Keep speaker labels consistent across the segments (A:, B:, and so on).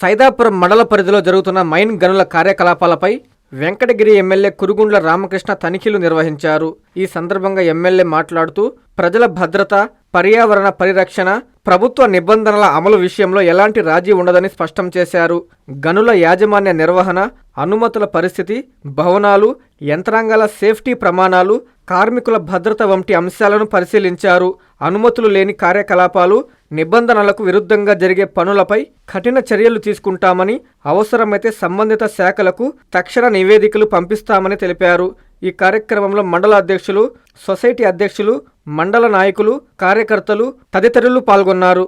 A: సైదాపురం మండల పరిధిలో జరుగుతున్న మైన్ గనుల కార్యకలాపాలపై వెంకటగిరి ఎమ్మెల్యే కురుగుండ్ల రామకృష్ణ తనిఖీలు నిర్వహించారు. ఈ సందర్భంగా ఎమ్మెల్యే మాట్లాడుతూ ప్రజల భద్రత పర్యావరణ పరిరక్షణ ప్రభుత్వ నిబంధనల అమలు విషయంలో ఎలాంటి రాజీ ఉండదని స్పష్టం చేశారు. గనుల యాజమాన్య నిర్వహణ అనుమతుల పరిస్థితి భవనాలు యంత్రాంగాల సేఫ్టీ ప్రమాణాలు కార్మికుల భద్రత వంటి అంశాలను పరిశీలించారు. అనుమతులు లేని కార్యకలాపాలు నిబంధనలకు విరుద్ధంగా జరిగే పనులపై కఠిన చర్యలు తీసుకుంటామని అవసరమైతే సంబంధిత శాఖలకు తక్షణ నివేదికలు పంపిస్తామని తెలిపారు. ఈ కార్యక్రమంలో మండల అధ్యక్షులు సొసైటీ అధ్యక్షులు మండల నాయకులు కార్యకర్తలు తదితరులు పాల్గొన్నారు.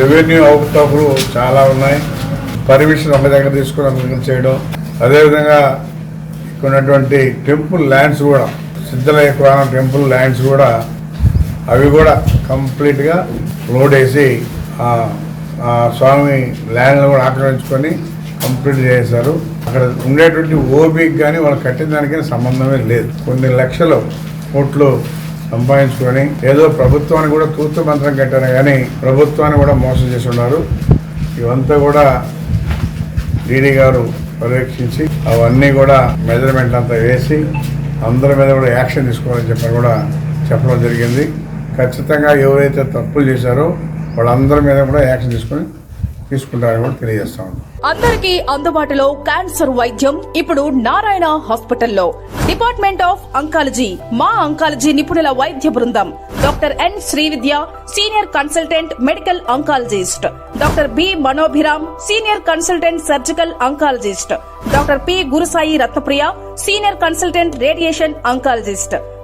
B: రెవెన్యూ అవుతాపులు చాలా ఉన్నాయి. పర్మిషన్ అమ్మ దగ్గర తీసుకుని అమ్మకం చేయడం. అదేవిధంగా ఉన్నటువంటి టెంపుల్ ల్యాండ్స్ కూడా సిద్ధలయ్య పురాణం టెంపుల్ ల్యాండ్స్ కూడా అవి కూడా కంప్లీట్గా లోడ్ వేసి ఆ స్వామి ల్యాండ్లు కూడా ఆక్రమించుకొని కంప్లీట్ చేశారు. అక్కడ ఉండేటువంటి ఓబీకి కానీ వాళ్ళు కట్టిన దానికైనా సంబంధమే లేదు. కొన్ని లక్షలు కోట్లు సంపాదించుకొని ఏదో ప్రభుత్వాన్ని కూడా తూతు మంత్రం కట్టారు కానీ ప్రభుత్వాన్ని కూడా మోసం చేసి ఉన్నారు ఇవంతా కూడా డీడీ గారు పర్యవేక్షించి అవన్నీ కూడా మెజర్మెంట్ అంతా వేసి అందరి మీద కూడా యాక్షన్ తీసుకోవాలని చెప్పి కూడా చెప్పడం జరిగింది. ఖచ్చితంగా ఎవరైతే తప్పులు చేశారో వాళ్ళందరి మీద కూడా యాక్షన్ తీసుకొని తీసుకుంటారని కూడా తెలియజేస్తా ఉన్నాం.
C: అందరికీ అందుబాటులో క్యాన్సర్ వైద్యం ఇప్పుడు నారాయణ హాస్పిటల్లో. డిపార్ట్మెంట్ ఆఫ్ అంకాలజీ మా అంకాలజీ నిపుణుల వైద్య బృందం. Doctor N Srividya senior consultant medical oncologist. Doctor B Manobhiram senior consultant surgical oncologist. Doctor P Gurusai Ratnapriya senior consultant radiation oncologist.